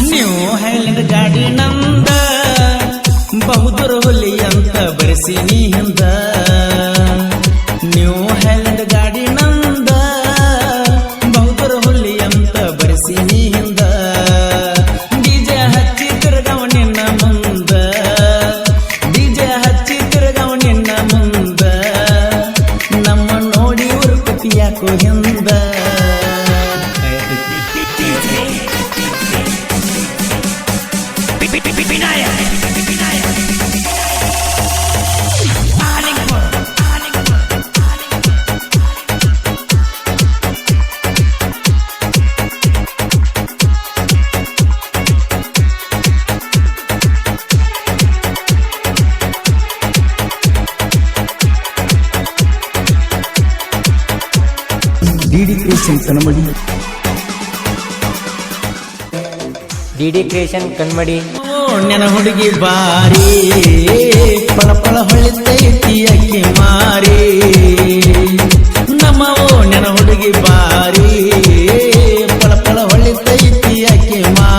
ನೀವು ಹೈಲಿಂದ ಗಾಡಿ ನಂದ ಬಹುದೂರ ಹುಲಿ ಅಂತ ಬರೆಸಿನಿ ಹಿಂದ. ನೀವು ಹೈಲಿಂದ ಗಾಡಿ ನಂದ ಬಹುದೂರ ಹುಲಿ ಅಂತ ಬರೆಸಿನಿ ಹಿಂದ. ಡಿಜೆ ಹಚ್ಚಿ ತಿರುಗವ ನಿನ್ನ ಮುಂದ ಡಿಜೆ ಹಚ್ಚಿ ತಿರುಗವ ನಿನ್ನ ಮುಂದ. ನಮ್ಮ ನೋಡಿ ಉರುಕತಿ ಯಾಕೋ ಹಿಂದ. D D creation Kanmadi DD creation Kanmadi. ನೆನ ಹುಡುಗಿ ಬಾರಿ, ಪಳ ಪಳ ಹೊಳಿತೈತಿ ಅಕ್ಕಿ ಮಾರಿ. ನಮ್ಮ ನೆನ ಹುಡುಗಿ ಬಾರಿ, ಪಳ ಪಳ ಹೊಳಿತೈತಿ ಅಕ್ಕಿ ಮಾರಿ.